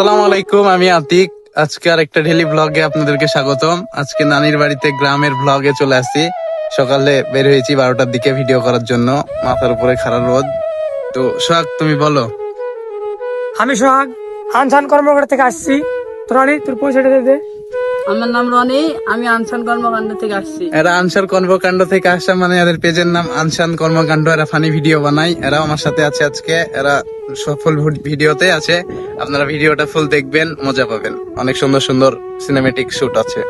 আসসালামু আলাইকুম, আমি আতিক। আজকে আর একটা ডেলি ব্লগে আপনাদেরকে স্বাগতম। আজকে নানির বাড়িতে গ্রামের ব্লগে চলে আসছি। সকালে বের হয়েছি বারোটার দিকে ভিডিও করার জন্য। মাথার উপরে খারাপ রোদ। তো সোহাগ, তুমি বলো। আমি সোহাগ, আনসান কর্মকর্তা থেকে আসছি। তোর তোর পয়সাটা দে। আমার নাম রনি আমি আনসান কর্মকাণ্ড থেকে আসছি। এরা আনসার কর্মকাণ্ড থেকে আসা মানে এদের পেজের নাম আনসান কর্মকাণ্ড এরা ফানি ভিডিও বানায়। এরা আমার সাথে আছে আজকে এরা সফল ভিডিওতে আছে। আপনারা ভিডিওটা ফুল দেখবেন মজা পাবেন। অনেক সুন্দর সুন্দর সিনেমেটিক শুট আছে।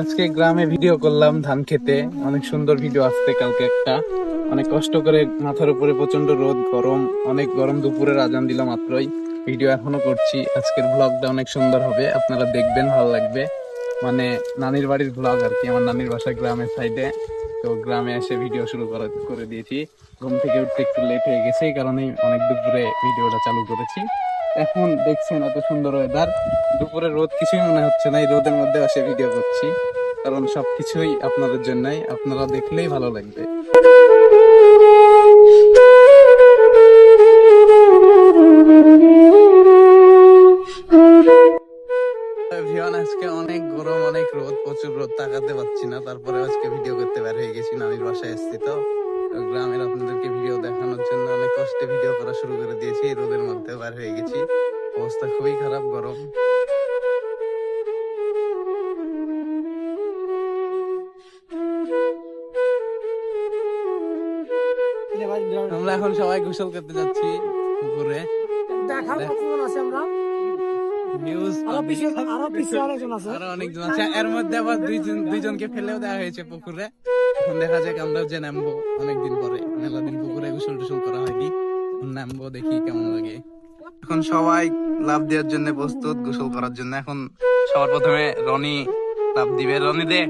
আজকে গ্রামে ভিডিও করলাম ধান খেতে। অনেক সুন্দর ভিডিও আসছে কালকে একটা। অনেক কষ্ট করে মাথার উপরে প্রচণ্ড রোদ, গরম, অনেক গরম দুপুরের আজান দিলাম মাত্রই। ভিডিও এখনও করছি। আজকের ব্লগটা অনেক সুন্দর হবে। আপনারা দেখবেন, ভালো লাগবে। মানে নানির বাড়ির ব্লগ আর কি। আমার নানির বাসা গ্রামের সাইডে তো গ্রামে এসে ভিডিও শুরু করা করে দিয়েছি। ঘুম থেকে উঠতে একটু লেট হয়ে গেছে, এই কারণেই অনেক দুপুরে ভিডিওটা চালু করেছি। এখন দেখছেন এত সুন্দর ওয়েদার দুপুরে রোদ কিছুই মনে হচ্ছে না, এই রোদের মধ্যে এসে ভিডিও করছি। কারণ সবকিছুই আপনাদের জন্যই, আপনারা দেখলেই ভালো লাগবে। আজকে অনেক গরম, অনেক রোদ, প্রচুর রোদ, তাকাতে পারছি না। তারপরে আজকে ভিডিও করতে বের হয়ে গেছি, নানির বাসায় এসেছি তো। গ্রামের আপনাদেরকে ভিডিও দেখানোর জন্য অনেক কষ্টে ভিডিও করা শুরু করে দিয়েছি এই রোদের মধ্যে বার হয়ে গেছি। অবস্থা খুবই খারাপ গরম। আমরা এখন সবাই গোসল করতে যাচ্ছি পুকুরে। দেখার দেখ। আছে আমরা? নিউজ আরও অনেকজন আছে। এর মধ্যে আবার দুইজন দুইজনকে ফেলেও দেওয়া হয়েছে পুকুরে। এখন দেখা যাক আমরাও যে নামবো। অনেকদিন পরে মেলা দিন পুকুরে গোসল টোসল করা হয়নি নামবো, দেখি কেমন লাগে। এখন সবাই লাভ দেওয়ার জন্য প্রস্তুত, গোসল করার জন্য। এখন সবার প্রথমে রনি লাভ দিবে। রনি দে।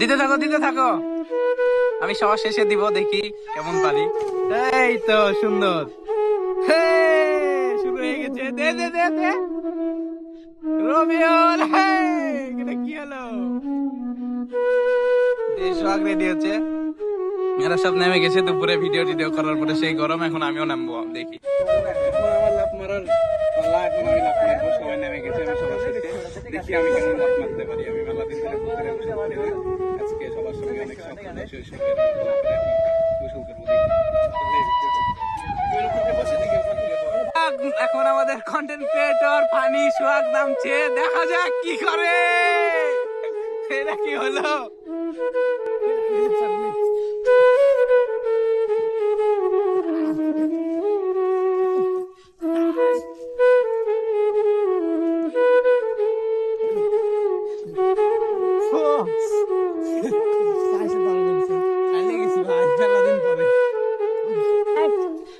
দিতে থাকো দিতে থাকো। আমি সবার শেষে দিব, দেখি কেমন পারি। এই তো, সুন্দর। শুরু হয়ে গেছে। দে দে দে দে। রবিউল হলো এই সোহাগ রেডি হচ্ছে। এরা সব নেমে গেছে দুপুরে ভিডিও টিডিও করার পরে সেই গরম এখন আমিও নামবো দেখি। এখন আমার লাফ মারার পালা, এখন আমি লাফ মারবো সবাই নেমে গেছে আমি সবার শেষে দেখি আমি কেমন লাভ মারতে পারি আমি মেলা দিন ধরে। আজকে সবার সঙ্গে অনেক স্বপ্ন এখন আমাদের কন্টেন্ট ক্রিয়েটর ফানি সোহাগ নামছে। দেখা যাক কি করে। এটা কি হলো?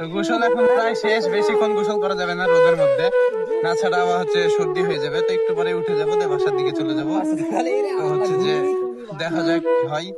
তো গোসল এখন প্রায় শেষ, বেশিক্ষণ গোসল করা যাবে না রোদের মধ্যে। না ছাড়া আবার হচ্ছে সর্দি হয়ে যাবে, তো একটু পরে উঠে যাব বাসার দিকে চলে যাব। হচ্ছে যে দেখা যাক হয়।